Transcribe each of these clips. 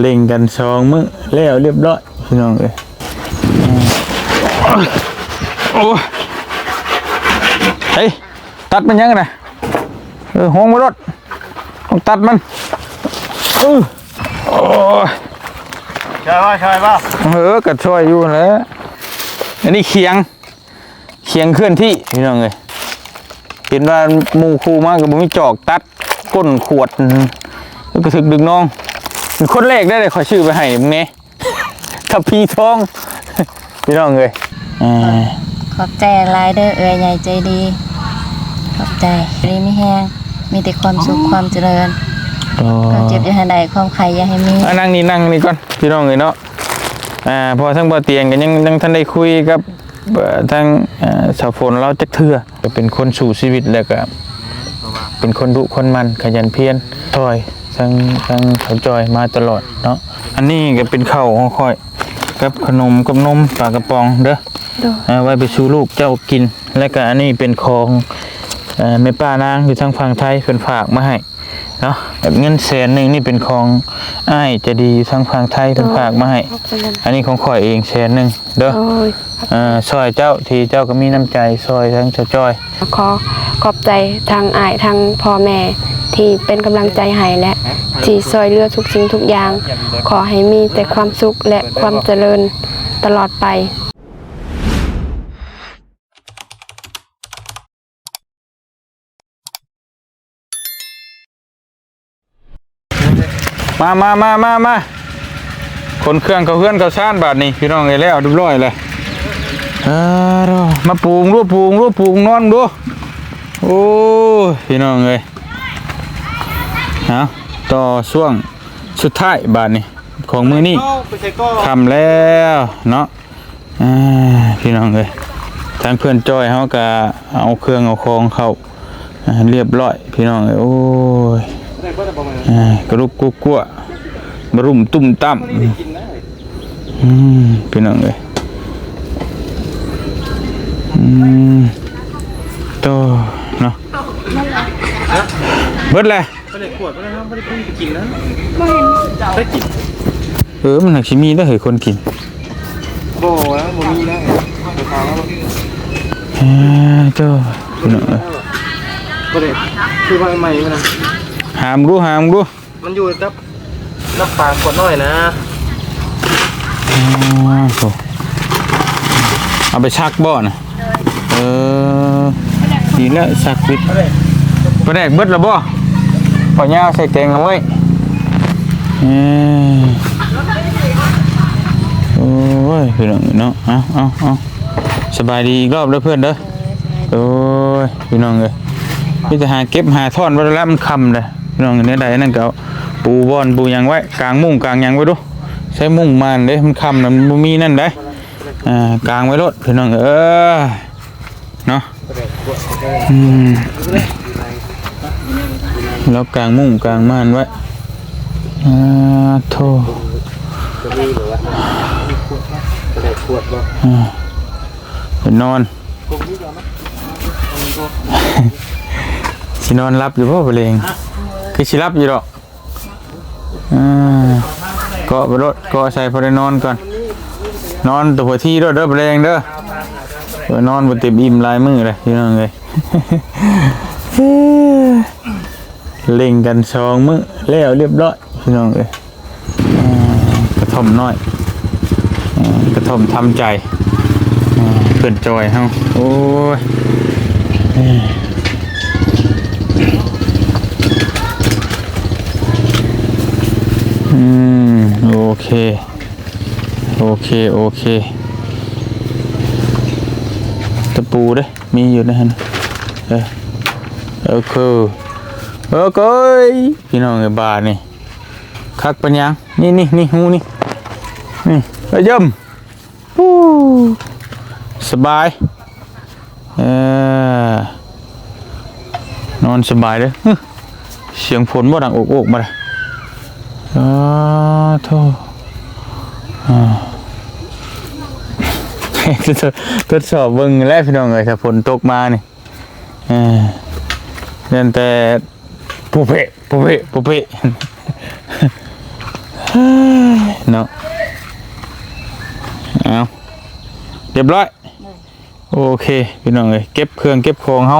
เล่งกันสองมื้อแล้วเรียบร้อยพี่น้องเอ้ยอ่าโอ้เฮ้ยตัดมันยังไงนะเออห้องมารถต้องตัดมันเออโอ้ยใช่ป่ะใช่ป่ะเออก็ช่วยอยู่แหล้วอันนี้เคียงเคียงเคลื่อนที่พี่น้องเลยเห็นว่าหมูคูมากกับบุมีจอกตัดก้นขวด แล้วก็ถึกดึงน้องเป็นคนแรกได้เลยขอชื่อไปให้มึงเน่ทับพีทอง พี่น้องเลยอ่าขอบใจหลายเด้อเอ้ยใหญ่ใจดี ขอบใจดีไม่แห้งมีแต่ความสุขความเจริญอ๋อความเจ็บอย่าให้ได้ความไข่อย่าให้มีอะนั่งนี่นั่งนี่ก่อนพี่น้องเลยเนาะอ่าพอทั้งบ่เตียงกันยังยังท่านได้คุยกับเอ่อทั้งเอ่อสาวฝนเราจักเทื่อก็เป็นคนสู่ชีวิตแล้วก็เป็นคนดุคนมันขยันเพียรถอย ทั้งทั้งเขาจอยมาตลอดเนาะอันนี้ก็เป็นข้าวของค่อยกับขนมกับนมปลากระป๋องเด้อเอาไว้ไปสู่ลูกเจ้ากิน แล้วก็อันนี้เป็นของเอ่อแม่ป้านางอยู่ทางฝั่งไทยเพิ่นฝากมาให้เนาะแบบเงินแสนหนึงนี่เป็นของอ้ายใจะดีอยู่ทางฝั่งไทยเพิ่นฝากมาให้อันนี้ของข่อยเองแสนหนึงเด้อโอ้ยอ่าซอยเจ้าที่เจ้าก็มีน้ำใจซอยทั้งเจ้าจ้อยขอขอบใจทางอายทางพ่อแม่ ที่เป็นกำลังใจให้และที่ซอยเลือทุกสิ่งทุกอย่าง ขอให้มีแต่ความสุขและความเจริญตลอดไปมามามามามาคนเครื่องเขาเพื่อนเขาชานบาทนี่พี่น้องไงแล้วเรียบร้อยเลยเออเด้อมาปรุงรูปปรุงรูปปรุงนอนดู โอ้ยพี่น้องเลย เอาต่อช่วงสุดท้ายบาทนี่ของมือนี่ไปใส่ก็ทำแล้วเนาะอ่าพี่น้องเลยทางเพื่อนจอยเขาก็เอาเครื่องเอาของเขาอ่าเรียบร้อย พี่น้องเลยโอ้ยได้ก็ได้ประมาณอ่ากระลุกกุ๊กกัวบรุมตุ้มตั้มอืมพี่น้องเลยอืมโตเนาะเบิดเลย ไม่ได้ขวดไม่ได้ไม่ได้เพิ่งกินนะได้กินเออมันหักชิมีได้เหยคนกินโบแล้วโบมีแล้วไปทางแล้วอ่าโตพี่น้องเอ้ยก็ได้คือว่าใหม่มันนะหามรู้หามรู้มันอยู่กับน้ำปลาขวดน้อยนะอ๋อโถเอาไปชักบ่อนะเออดีแล้วชักวิทย์ปลาแดกเบิดแล้วบ่ ปลาย่าใส่แกงเอาไว้เอ้ยโอ้ยพี่น้องเนาะเอาเอาเอาสบายดีอีกรอบเด้อเพื่อนเด้อโอ้ยพี่น้องเอ้ยพี่จะหาเก็บหาท่อนไว้แล้วมันคำเลยพี่น้องเนี่ยใดนั่นก็เอาปูบอนปูยังไว้กลางมุ้งกลางยังไว้ดูใช้มุ้งมันเด้มันคำนะมันมีนั่นเด้อ่ากลางไว้รถพี่น้องเออเนาะอืม แล้วกลางมุ้งกลางม่านไว้อ่าโธ่จะมีหรือว่าจะได้ขวดบ่ไปนอนสินอนรับอยู่พ่อเพลงคือสิรับอยู่หรอกอ่าเกาะไปรถกาะใส่พอได้นอนก่อน นอนตัวที่รถเด้อเพลงเด้อเออนอนบนเต็มอิ่มลายมือเลยพี่น้องเลย เล่งกันสองมือแล้วเรียบร้อยพี่น้องเลยอ่ากระท่อมน้อยอกระท่อมทำใจเพื่อนจอยเฮาโอ้ยอืมโอเค โอเค โอเค ตะปูเด้ยมีอยู่นะฮะเออโอเค โอเคพี่น้องไอ้บานี่คักปัญญังนี่นี่นี่หูนี่นี่ไปเยิ่มสบายเออนอนสบายเลยเสียงฝนบ่ดังโอกโอกมาเลยอ๋อโธ่อ่าทดสอบเบิ่งแล้วพี่น้องเอ้ยถ้าฝนตกมานี่เออนั่นแต่ ปุเพะปุเพะปุเพะเนาะเอาเรียบร้อย โอเคพี่น้องเอ้ยเก็บเครื่องเก็บของเฮา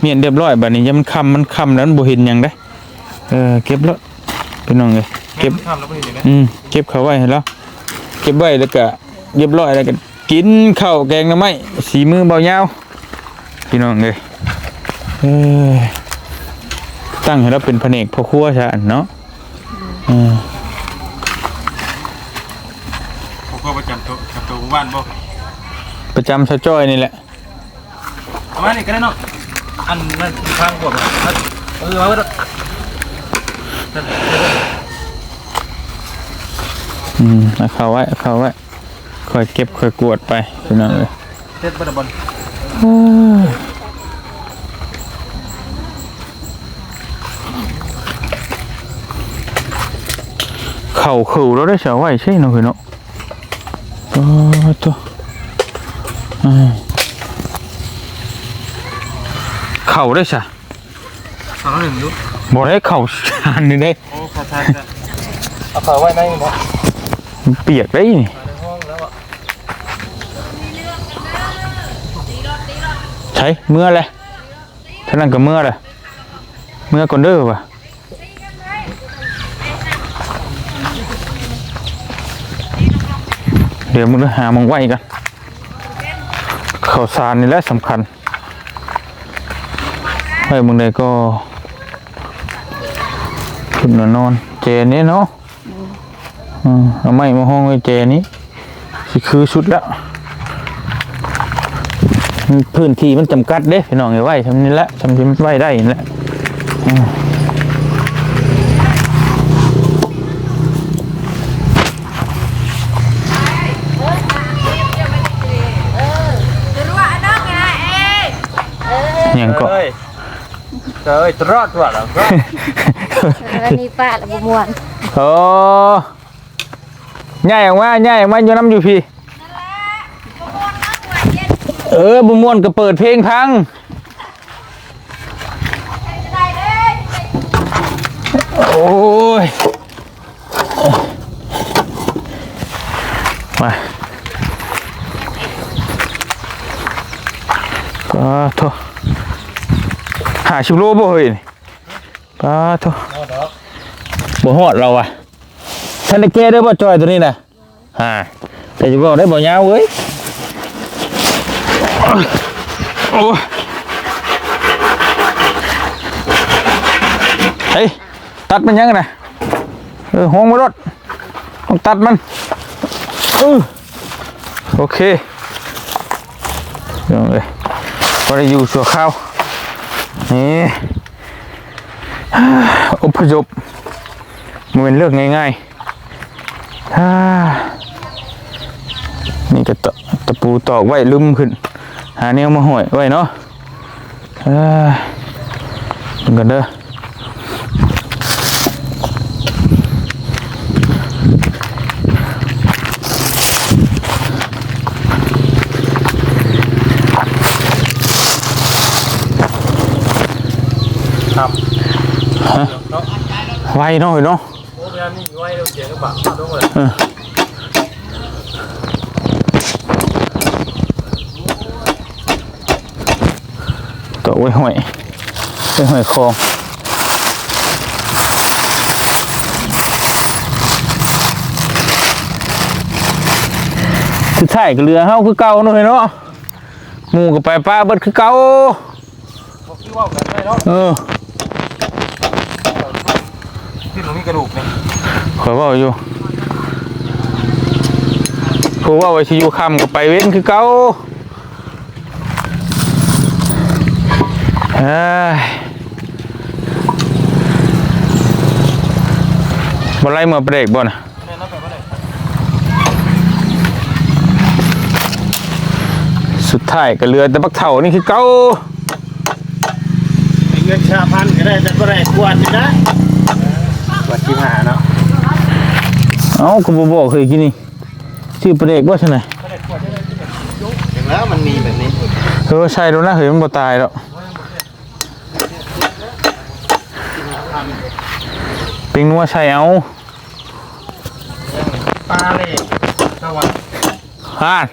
เมียนเรียบร้อยบัดนี้ยามมันค่ำมันค่ำแล้วมันบ่เห็นหยังได้เออเก็บแล้วพี่น้องเอ้ยเก็บทำแล้วไม่เห็นเลยอืมเก็บเขาไว้ให้แล้วเก็บไว้แล้วก็เรียบร้อยแล้วก็กินข้าวแกงหน่อไม้สีมือเบายาวพี่น้องเอ้ยเอ้ย ตั้งให้เราเป็นแผนกพ่อครัวซะอันเนาะอืมผมก็ประจำตัวกับตัวบ้านบ่ประจำสะจ้อยนี่แหละเอามานี่ก็ได้เนาะอันนั้นทางพวกเออมาเด้ออืมเอาเข้าไว้เอาเข้าไว้ค่อยเก็บค่อยกวดไปพี่น้องเอ้ยเฮ็ดบ่ได้บ่ เข่าขื่อแล้วได้เสียไว้ใช่เนาะพี่เนาะโอ้ตัวอืมเข่าได้ใช่สองหนึ่งอยู่บอกได้เข่าชานนี่ได้โอ้ขาทานจ้ะเอาฝาไว้ในนี่เนาะมันเปียกได้นี่ในห้องแล้วอะใช้เมื่อเลยท่านั้นก็เมื่อเลยเมื่อก่อนเด้อว่ะ เดี๋ยวมึงหามึงไว้กันข่าวสารนี่แหละสำคัญไว้มึงเลยก็ขึ้นนอน เจนี้เนาะอืมเอาไม้มาห้องไว้เจนี้สิคือชุดแล้วพื้นที่มันจำกัดเด้พี่น้องไอ้ไว้ทำนี่แหละทำที่มันไว้ได้นี่แหละอืมยังก็ เอ้ย เอ้ยตรอดว่ะแล้วก็อันนี้ป้าละบ่ม่วนโอ้ย่ายออกมาย่ายออกมาอยู่น้ำอยู่พี่เออบุมวนก็เปิดเพลงพังโอ้ยมาป้าโท หาชิบโลบ่เฮ้ยนี่ป้าโทบ่ฮอดเราอะท่านได้แก้ได้บ่จอยตัวนี้น่ะฮ่าแต่จะบอกได้บ่ยาวเว้ยโอ้ยเฮ้ยตัดมันยังไงนะเออห้องมารถต้องตัดมันเออโอเคเดี๋ยวเลยพอได้อยู่ชั่วข้าว นี่อพยพมันเป็นเรื่องง่ายๆนี่ก็ตะตะปูตอกไว้ลืมขึ้น หาแนวมาห่อยไว้เนาะเอ้ยดูกันเด้อ ไวเนาะเฮ้ยเนาะโอ้ยนี่ไวเดี๋ยวเสียงกระบะด้วยเลยตัวไว้ห่อยไว้ห่อยคองคือถ่กับเรือเฮาคือเก่าเนาะเฮ้ยเนาะหมูกับไปป้าเบิดคือเก่าเออ ที่ตรงนี้กระดูกเนี่ย ข อยเว่าอยู่ผู้ว่าไว้ชิอยู่คำกับไปเว้นคือเก่าเฮ้ยบ่ไล่เมื่อเบรกบ่นะแน่นอนไปเมื่อไหร่สุดท้ายก็เหลือแต่บักเถ่านี่คือเก่าเงินชาพันก็ได้แต่เมื่อไหร่ควรนะวัดที่หาเนาะ เอ้าก็บ่บอกเคยกินนี่ชื่อเบรกบ่ใช่ไหมถึงแล้วมันมีแบบนี้เออใช่แล้วนะเฮ้ยมันบ่ตายแล้วเปปิงนัวใส่เอาปลาเลยสวัสดีฮ่าน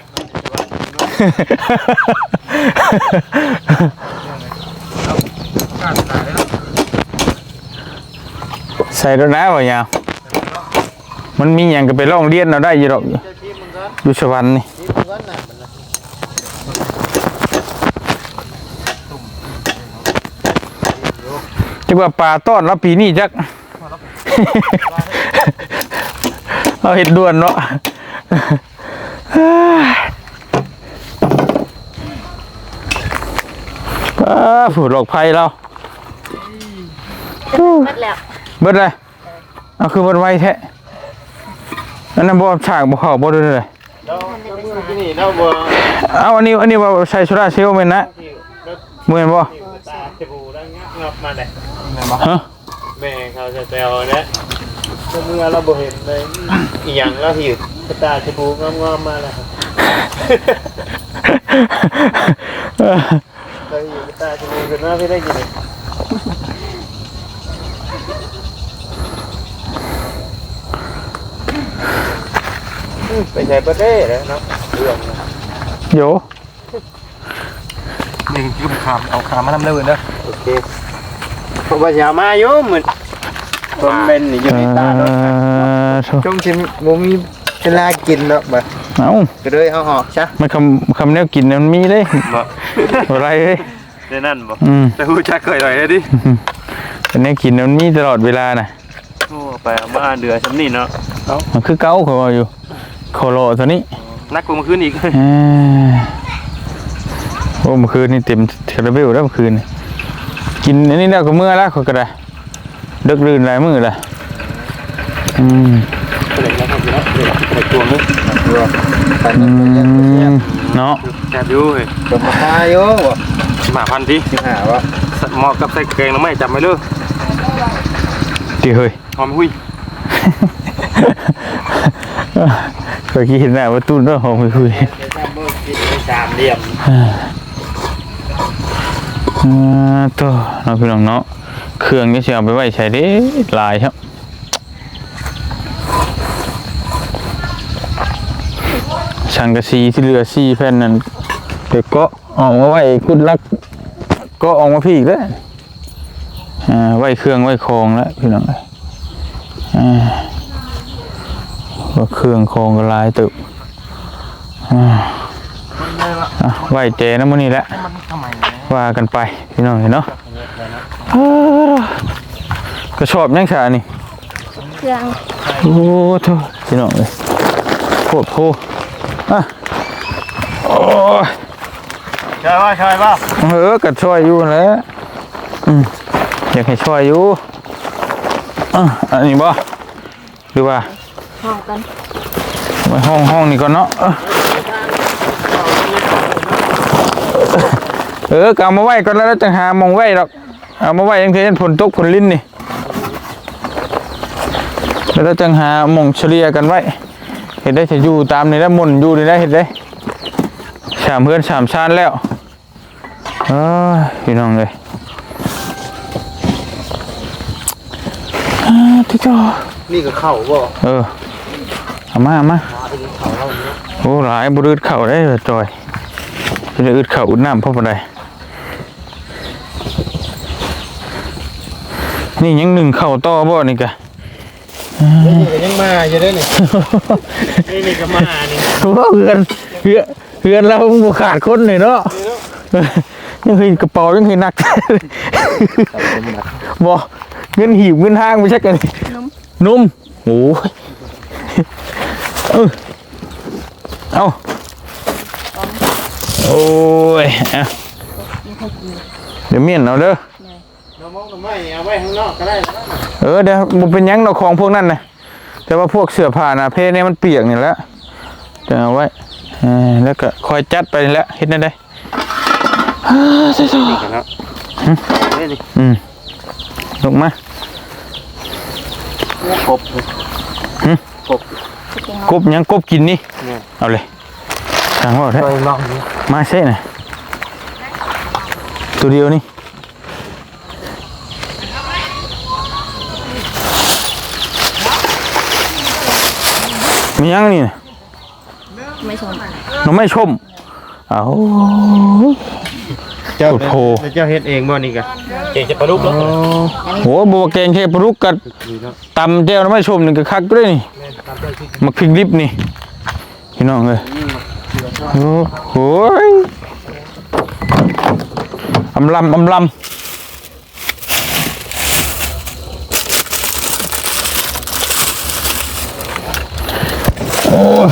การขายแล้วใส่แล้วนะบ่ยาว มันมีอย่างก็ไปร้องเรียนเราได้อยู่หรอกอยู่สวรรค์นี่จะว่าปลาต้อนแล้วปีนี้จักเอาเห็ดด่วนเนาะป้าผูดหลอกภัยเราหมดแล้วเบิดเลยเอาคือเบิดไวแท้ อันนั้นบ่ฉากบ่เข้าบ่ด้วยเลย แล้วแล้วเมื่อกี้นี่เราบ่เอาอันนี้อันนี้ว่าใช้โซลาร์เซลล์แม่นนะบ่แม่นบ่ตาจะบูแล้วงับมาเลยฮะแม่เขาจะแซวนะแล้วเมื่อเราบ่เห็นเลยอีหยังเราหิวตาจะบูงามๆมาแล้วครับเราหิวตาจะบูกันว่าพี่ได้กินเลย ไปใช้ประเทศแล้วเนาะเรื่องนะโยนี่คือขามเอาขามมาทำเรื่องเด้อโอเคเพราะว่าอย่ามาโยมเหมือนคนเป็นนี่อยู่ในตาเอเนาะอโถ่ช่วงที่บ่มีเวลากินเนาะบ่เอ้าก็เลยเอาออกซะมันคำคำแนวกินเนี่ยมันมีเด้บ่อะไรเอ้ยได้นั่นบ่อืมแต่ฮู้จักเคยหน่อยเลยดิแต่แนวกินเนี่ยมันมีตลอดเวลาน่ะโอ้ไปเอามาเดือซำนี่เนาะมันคือเก่าเขาว่าอยู่ โคโลตัวนี้นักกว่าเมื่อคืนอีกเอ้ยโอ้เมื่อคืนนี่เต็มเทเลเบลแล้วเมื่อคืนนี่กินอันนี้แล้วก็เมื่อแล้วเขาก็ได้ดึกดื่นหลายมื้อละอืมเด็กแล้วครับเนาะเด็กไปตัวนึงอืมเนาะแซ่บอยู่เฮ้ยก็มาหาอยู่บ่สิมาพันทีสิหาว่าเหมาะกับใส่แกงหน่อไม้จำไว้เด้อดีเฮ้ยหอมหุ้ย เคยคิดหน้าว่าตุ้นเรื่องของไปคุยจะทำบ่กินได้สามเหลี่ยมอ่าตัวเราพี่น้องเนาะเครื่องนี่สิเอาไปไว้ใช้ได้หลายครับสังกะสีที่เหลือสี่แผ่นนั้นเดี๋ยวก็ออกมาไว้กุดลัก ก็ออกมาพี่อีกแล้วอ่าไว้เครื่องไว้คองแล้วพี่น้องเอ้ยอ่า ว่าเครื่องคองก็หลายตึกอ่าอะไว้เจนะมื้อนี้แหละมันทำไมว่ากันไปพี่น้องเห็นเนาะเออกระชอบยังชานี่เครื่องโอ้โถพี่น้องเลยโคตรโพอะโอ้ยใช่ป่ะใช่ป่ะเออกัดช่วยอยู่แหล้วอืมอยากให้ช่วยอยู่อะอันนี้บ่หรือว่า ห้องกันไว้ห้องห้องนี่ก่อนเนาะเออเออก็เอามาไว้ก่อนแล้วเราจะหาหมองไว้หรอกเอามาไว้ยังเทนฝนตกฝนลิ้นนี่แล้วเราจะหาหมองเฉลี่ยกันไว้เห็นได้จะอยู่ตามนี่แล้วหมุนอยู่นี่ได้เห็นได้สามเพื่อนสามชานแล้วเอ้ยพี่น้องเลยอ่าที่จอนี่ก็เข้าบ่เออ เอามาเอามาโอ้หลายบรืดเข่าได้เลยจอยเป็นอึดเข่าอุดน้ำพ่อปานใดนี่ยังหนึ่งเข่าต่อบ่นี่กะนี่ก็ยังมาอยู่เด้อนี่นี่นี่ก็มานี่ว่าเฮือนเฮือนเฮือนเราบ่ขาดคนเลยเนาะยังเห็นกระเป๋ายังเห็นหนักบ่เงินหีบเงินห้างไม่ใช่กันนุ่มโอ้ย เออเอาโอ้ยอะเดี๋ยวเมียนเอาเด้อน้ำมกน้ำไม้เอาไว้ข้างนอกก็ได้นะเออเดี๋ยวมันเป็นหยังดอกของพวกนั้นนะแต่ว่าพวกเสื้อผ้าหนะเพเนี่ยมันเปียกนี่แหละจะเอาไว้เออแล้วก็คอยจัดไปนี่แหละเฮ็ดได้ได้อ่าใช่ๆเนาะนี่นี่อืมลงมาครบ กบยังกบกินนี่เอาเลยทางว่าได้มาเซ่น่ะตัวเดียวนี่มียังนี่นไม่ชมเราไม่ชมเอา เจ้าโอ้โห เจ้าเฮ็ดเองบ่นี่กะเก่งจะปลาลูกแล้วโหบัวแกงเทปรุกกับตำแจ่วหน้ำไม่ชมนี่ก็คักด้วยนี่มาพริกดิบนี่พี่น้องเลยโอ้โหยอำลำอำลำโอ้ย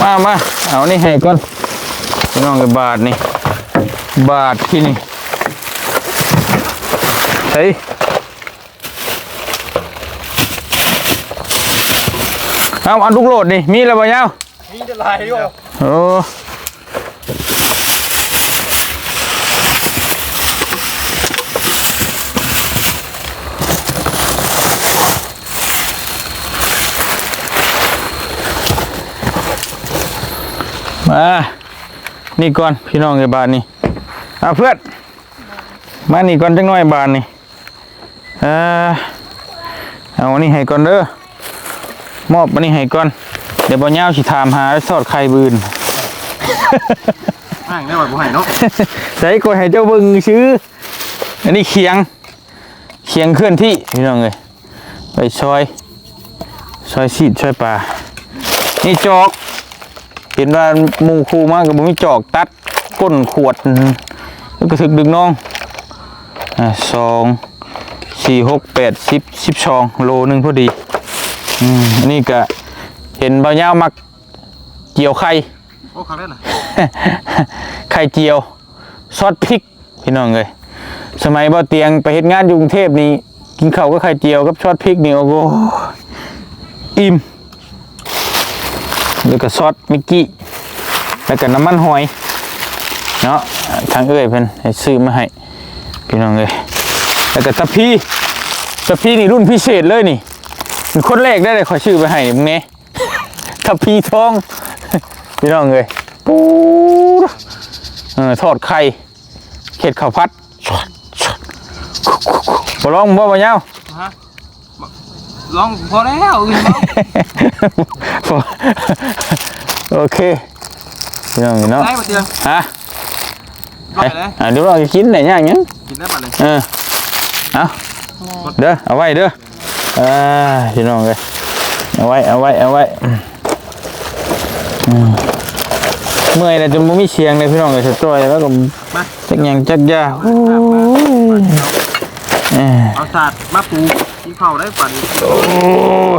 มามาเอานี่ให้ก่อน พี่น้องเลยบาทนี่ บาทที่นี่ใช่เอาอันลูกโหลดนี่มีแล้วบ่ยาวมีจะลายอยู่โอ้มา นี่ก่อนพี่น้องไอ้บานนี่เอาเพื่อนมานี่ก่อนจังน้อยบานนี่เออเอาอันนี้ให้ก่อนเด้อมอบอันนี้ให้ก่อนเดี๋ยวบ่ยาวสิถามหาสอดไข่บืนห่างได้บ่บ่ให้เนาะใส่กดให้เจ้าเบิ่งชื่ออันนี้เคียงเคียงเคลื่อนที่พี่น้องเอ้ยไปซอยซอยซีดซอยปลานี่จอกเห็นว่าหมูคูมากกับบุมีจอกตัดก้นขวดแล้วก็ถึกดึงน้องอ่าสองสี่หกแปดสิบสิบสองโลหนึ่งพอดีอืมอันนี้ก็เห็นเบาเงาวมักเกี่ยวไข่โอ้ครั้งแรกน่ะไข่เจียวซอสพริกพี่น้องเลยสมัยบ่เตียงไปเฮ็ดงานอยู่กรุงเทพนี่กินข้าวก็ไข่เจียวกับซอสพริกนี่โอ้โหอิ่ม แล้วก็ซอสมิกกี้ แล้วก็น้ำมันหอย เนาะทางเอ้ยเพิ่นให้ซื้อมาให้พี่น้องเลยแล้วก็ตะพีตะพีนี่รุ่นพิเศษเลยนี่เป็นคนแรกได้เลยขอชื่อไปให้มึงเน่ตะพีทอง พี่น้องเลยปูดเออทอดไข่เข็ดข้าวพัดช็อตช็อตบ่ลองบ่บ่ยาว ลองพอแล้วอื่นลองโอเคพี่น้องเนาะได้บ่เตียงฮะได้เลยอะเดี๋ยวเราจะกินได้ยังยังกินได้บ่เลยเออเอาเด้อเอาไว้เด้ออ่าพี่น้องเลยเอาไว้เอาไว้เอาไว้อืมอืมเมื่อยแล้วจนบ่มีเสียงเลยพี่น้องเลยสตรอยแล้วก็จักหยังจักยาโอ้ยเอ้ยเอาสาดมาปู กินข้าวได้ปั่นโอ้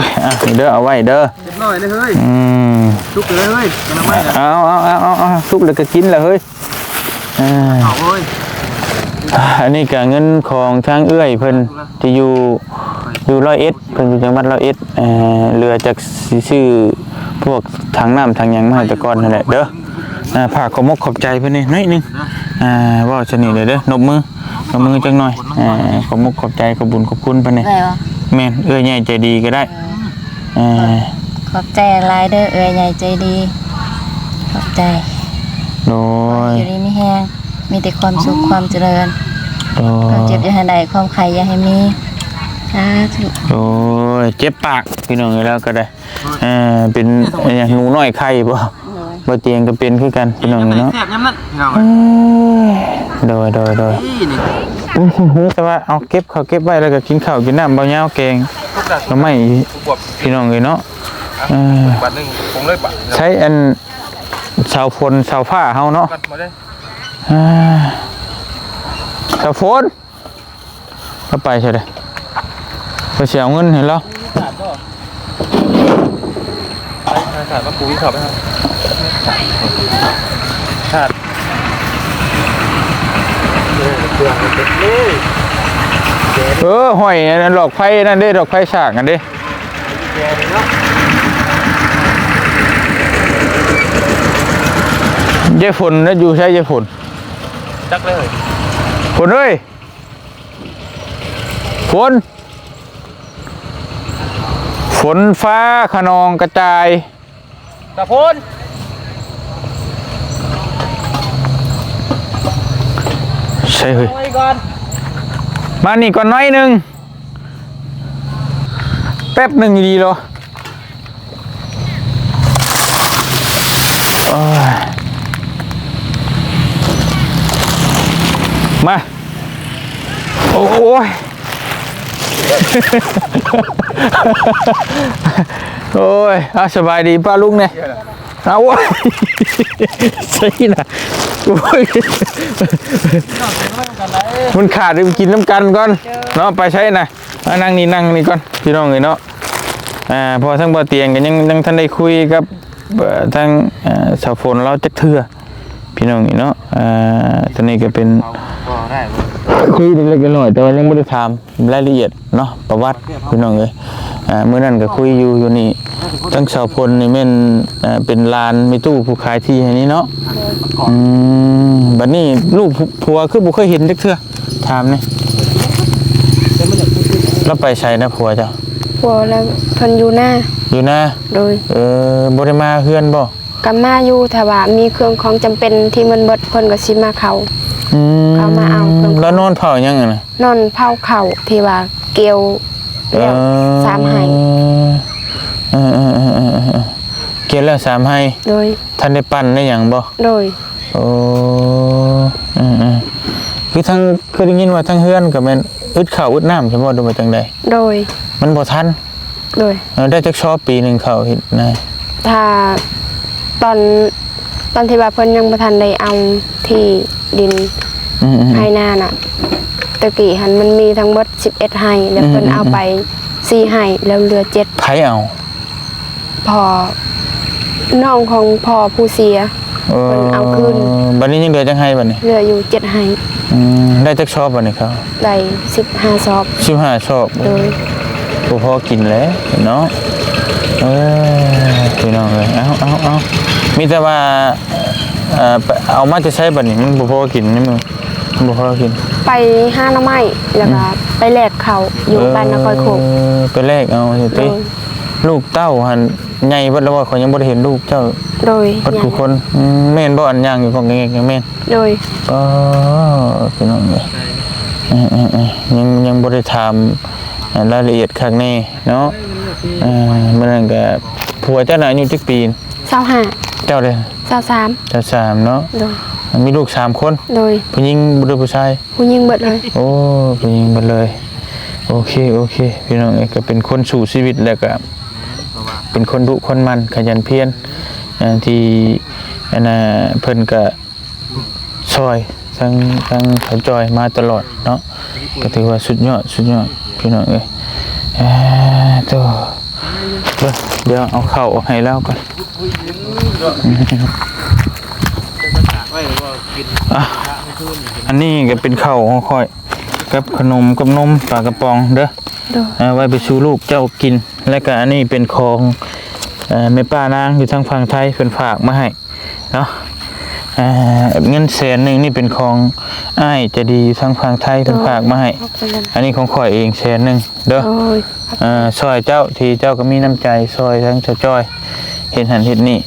ยอะเด้อเอาไว้เด้อเรียบร้อยเลยเฮ้ยอืมทุกเลยเฮ้ยกันไม่นะเอาเอาเอาเอาเอาทุกเลยก็กินแล้วเฮ้ยอ่าเอาเฮ้ยอันนี้ก็เงินของทางเอื้อยเพิ่นจะอยู่อยู่ร้อยเอ็ดเพิ่นอยู่จังหวัดร้อยเอ็ดเอ่อเรือจากสิซื้อพวกถังน้ำถังหยังมาให้แตะกอนนั่นแหละเด้อ อ่าฝากขอบมกขอบใจเพิ่นนี่หน่อยหนึงอ่าเว่าชนิดเด้อเด้อนบมือนบมือจังหน่อยอ่าขอบมกขอบใจขอบบุญขอบคุณเพิ่นนี่ได้ปะแม่นเอื้อยใหญ่ใจดีก็ได้อ่าขอบใจหลายเด้อเอ้ยใหญ่ใจดี ขอบใจโดยอยู่ดีไม่แห้งมีแต่ความสุขความเจริญโดความยเจ็บอย่าให้ใดความไข่อย่าให้มีสาธุโอ้ยเจ็บปากพี่น้องอยู่แล้วก็ได้เออเป็นอย่างหนูน้อยไข่บ่ บ่เตียงก็เป็นคือกันพี่น้องเนาะแซ่บย้ำนั่นเอาเอ้ยโดยโดยโดยนี่นี่อุ้ยแต่ว่าเอาเก็บข้าวเก็บไว้แล้วก็กินข้าวกินน้ำเบาเหยาวแกงทุกแบบก็ไม่พี่น้องเลยเนาะเออบัตรหนึ่งผมเลยบัตรใช้อันเสาฝนเสาผ้าเฮาเนาะบัตรมาได้อ่าเสาฝนก็ไปใช่เลยไปเสียเงินเห็นแล้ว ไปสาดมาปูกินข้าวไปครับ สาดเออห้อยอันนั้นดอกไฟนั่นเด้ดอกไฟฉากกันเด้เย้ฝนนะอยู่ใช่เย้ฝนจักเลยฝนเอ้ยฝนฝนฟ้าขนองกระจายตะพูน ช่เฮ้ยมานี่ก่อนน้อยหนึ่งแป๊บหนึ่งดีเหรอมา โอ้ยโอ้ยอะสบายดีป้าลุงเนี่ย เอาโอ้ยใช่นะโอ้ยมันขาดไปกินน้ำกันก่อนเนาะไปใช้นะเอานั่งนี่นั่งนี่ก่อนพี่น้องเลยเนาะอ่าพอทั้งบ่เตียงกันยังยังท่านได้คุยกับเอ่อทั้งเอ่อสาวฝนเราจักเทื่อพี่น้องนี่เนาะอ่าตอนนี้ก็เป็นก็ได้คุยเล็กๆน้อยๆแต่ว่ายังไม่ได้ถามรายละเอียดเนาะประวัติพี่น้องเลย อ่าเมื่อนั้นก็คุยอยู่อยู่นี่ตั้งสาวพลนี่แม่นอ่าเป็นลานมีตู้ผู้ขายที่ให้นี้เนาะอืมบัดนี้ลูกผัวคือบ่เคยเห็นจักเทื่อถามนี่แล้วไปใช้นะผัวเจ้าผัวแล้วเพิ่นอยู่หน้าอยู่นะโดยเออบ่ได้มาเฮือนบ่กัมาอยู่ถ้าว่ามีเครื่องของจำเป็นที่มันเบิดเพิ่นก็สิมาเขา อืมเขามาเอาเครื่องแล้วนอนเผายังไงนะ นอนเผาเข่าที่ว่าเกี่ยว แล้วสามไห้เออเออเออเออเออเกี่ยวแล้วสามให้โดยท่านได้ปั้นได้หยังบ่โดยโอ้อืมอืมคือทั้งคือได้ยินว่าทั้งเฮือนกับแม่นอึดข้าวอึดน้ำใช่บ่ดูมาจังใดโดยมันบ่ทันโดยเออได้จักชอบปีหนึงข้าวเฮ็ดนายถ้าตอนตอนที่ว่าเพิ่นยังบ่ทันได้เอาที่ดิน อืมอืมให้หน้าน่ะตะกี้หันมันมีทั้งหมด11ไห้แล้วเพิ่นอืมเอาไป4ไห้แล้วเหลือ7ไผเอาพอน้องของพ่อผู้เสียเออเพิ่นเอาคืนบัดนี้ยังเหลือจังไห้บัดนี้เหลืออยู่7ไห้อืมได้จักชอบบัดนี้ครับได้15ซอบ15ชอบโดยบ่พอกินแล้วเนาะเออพี่น้องเอ้ยเอาเอาเอามีแต่ว่าเอ่อไปเอามาจะใช้บัดนี้มันบ่พอกินนี่มึงมัน บ่พอกินไปห้าหน้ำไม้แล้วก็ไปแลกเขาอยู่บ้านนครโคกเออไปแลกเอาสิโดติยลูกเต้าหันใหญ่เบิดแล้วว่าเขายังบ่ได้เห็นลูกเจ้าโดยเบิดทุกคนอืมแม่นบ่อันย่างอยู่ของแงกๆแม่นโดยก็พี่น้องเอ้ยเออเออเออยังยังบ่ได้ถามรายละเอียดข้างในเนาะเออมันนั่นก็ผัวเจ้าน่ะอายุจักปีเศร้าห้าเจ้าเด้อเศร้าสามเจ้าสามเนาะโดย มีลูกสามคนโดยผู้หญิงบ่ได้ผู้ชาย ผู้หญิงเบิดเลยโอ้ผู้หญิงหมดเลย โอเคโอเค พี่น้องเอ้ยก็เป็นคนสู่ชีวิตแล้วก็เป็นคนดุคนมันขยันเพียรอ่าที่อันน่ะเพิ่นก็ซอยทั้งทั้งเขาจอยมาตลอดเนาะก็ถือว่าสุดยอดสุดยอดพี่น้องเอ้ยเอ่อตัวเดี๋ยวเดี๋ยวเอาเข้าวออกให้แล้วก่อน อะอันนี้ก็เป็นข้าวของค่อยกับขนมกับนมปลากระป๋องเด้อโดยเอาไว้ไปชูลูกเจ้ากิน และก็อันนี้เป็นของเอ่อแม่ป้านางอยู่ทางฝั่งไทยเป็นฝากมาให้เนาะเอ่อเงินแสนหนึ่งนี่เป็นของอ้ายใจะดีอยู่ทางฝั่งไทยเป็นฝากมาให้ขอบคุณนะอันนี้ของข่อยเองแสนหนึ่งเด้อโดยเอ่อซอยเจ้าที่เจ้าก็มีน้ำใจซอยทั้งเจ้าจ้อย เห็นหันเห็นนี่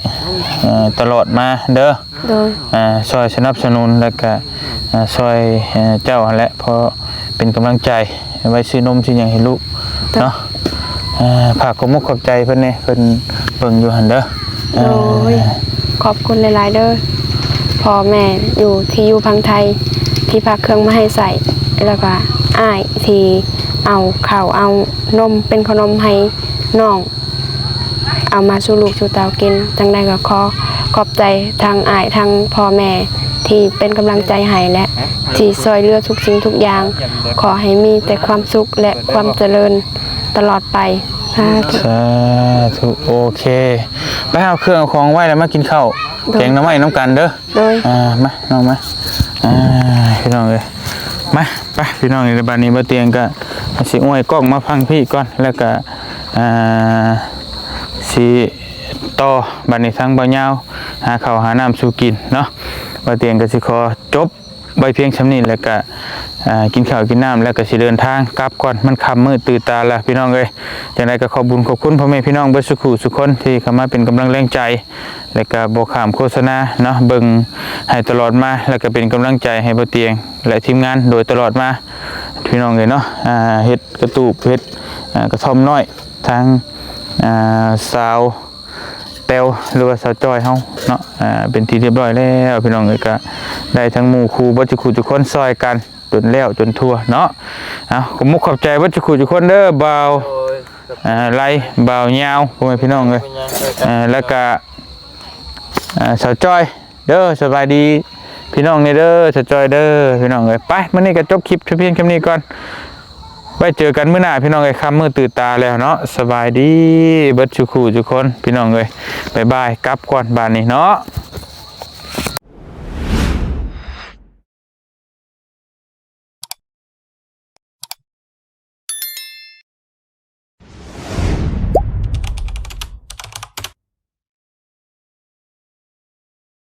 เอ่อตลอดมาเด้อโดยอ่าซอยสนับสนุนแล้วก็อ่าซอยเอ่อเจ้าหั่นแหละเพราะเป็นกำลังใจไว้ซื้อนมซื้อหยังให้ลูกเนาะอ่าฝากขอบมุกขอบใจเพิ่นเนี่ยเพิ่นเบิ่งอยู่หั่นเด้อโดยขอบคุณหลายๆเด้อพ่อแม่อยู่ที่อยู่พังไทยที่พักเครื่องมาให้ใส่แล้วก็อ้ายที่เอาข้าวเอานมเป็นขนมให้น้อง เอามาสู่ลูกสู่เตากินจังใดก็ขอขอบใจทางอ้ายทางพ่อแม่ที่เป็นกำลังใจให้และที่ซอยเหลือทุกสิ่งทุกอย่าง ขอให้มีแต่ความสุขและความเจริญตลอดไปสาธุสาธุโอเคไปเอาเครื่องเอาของไว้แล้วมากินข้าวแกงหน้ำไม้น้ำกันเด้อโดยอ่ามาน้องมาอ่าพี่น้องเลยมาไปพี่น้องในบ้านนี้บ่เตียงก็มาสิอ้วยกล้องมาพังพี่ก่อนแล้วก็อ่า สิต่อบัดนี้ทั้งบ่ยาวหาข้าวหาน้ำสู่กินเนาะบ่เตียงก็สิขอจบใบเพียงชำนี้แล้วก็กินข้าวกินน้ำแล้วก็สิเดินทางกลับก่อนมันคำมืดตื่นตาล้วพี่น้องเอ้ยจังไดก็ขอบุญขอบคุณพ่อแม่พี่น้องเบิดสุขุสุขคนที่เข้ามาเป็นกำลังแรงใจ แล้วก็บอกขามโฆษณาเนาะเบิ่งให้ตลอดมาแล้วก็เป็นกำลังใจให้บ่เตียง และทีมงานโดยตลอดมาพี่น้องเลยเนาะเฮ็ดกระตูบเฮ็ดกระท่อมน้อยทาง อ่าสาวแต้วหรือว่าสาวจอยเฮาเนาะอ่าเป็นที่เรียบร้อยแล้วพี่น้องเลยก็ได้ทั้งหมู่ครูบัจจุครูทุกคนซอยกันจนแล้วจนทั่วเนาะเอาขอมุกขอบใจบัจจุครูทุกคนเด้อบ่าวอ่าไล่บ่าวยาวพ่อแม่พี่น้องเลยเป็นยังเลยกันอ่าแล้วก็อ่าสาวจอยเด้อสบายดีพี่น้องเนี่เด้อสาวจอยเด้อพี่น้องเลยไปมื้อนี้ก็จบคลิปเพียงแค่นี้ก่อน ไว้เจอกันเมื่อหน้าพี่น้องเอ้ยคำเมื่อตื่นตาแล้วเนาะสบายดีเบิดชูคูทุกคนพี่น้องเอ้ยบายบายกลับก่อนบานนี้เนาะ